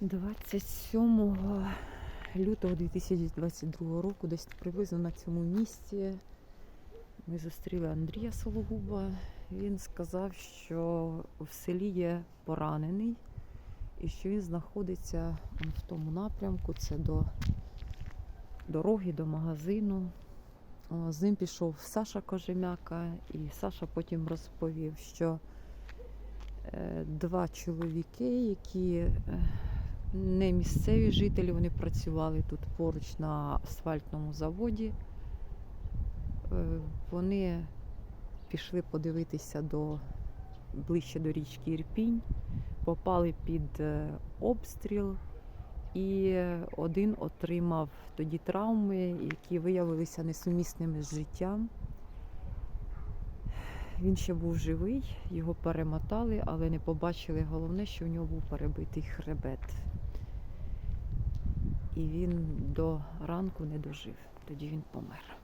27 лютого 2022 року, десь приблизно на цьому місці, ми зустріли Андрія Сологуба. Він сказав, що в селі є поранений і що він знаходиться в тому напрямку, це до дороги, до магазину. З ним пішов Саша Кожемяка, і Саша потім розповів, що е, два чоловіки, які е, не місцеві жителі, вони працювали тут поруч на асфальтному заводі. Е, Вони пішли подивитися до ближче до річки Ірпінь, попали під е, обстріл, і один отримав тоді травми, які виявилися несумісними з життям. Він ще був живий, його перемотали, але не побачили головне, що в нього був перебитий хребет. І він до ранку не дожив. Тоді він помер.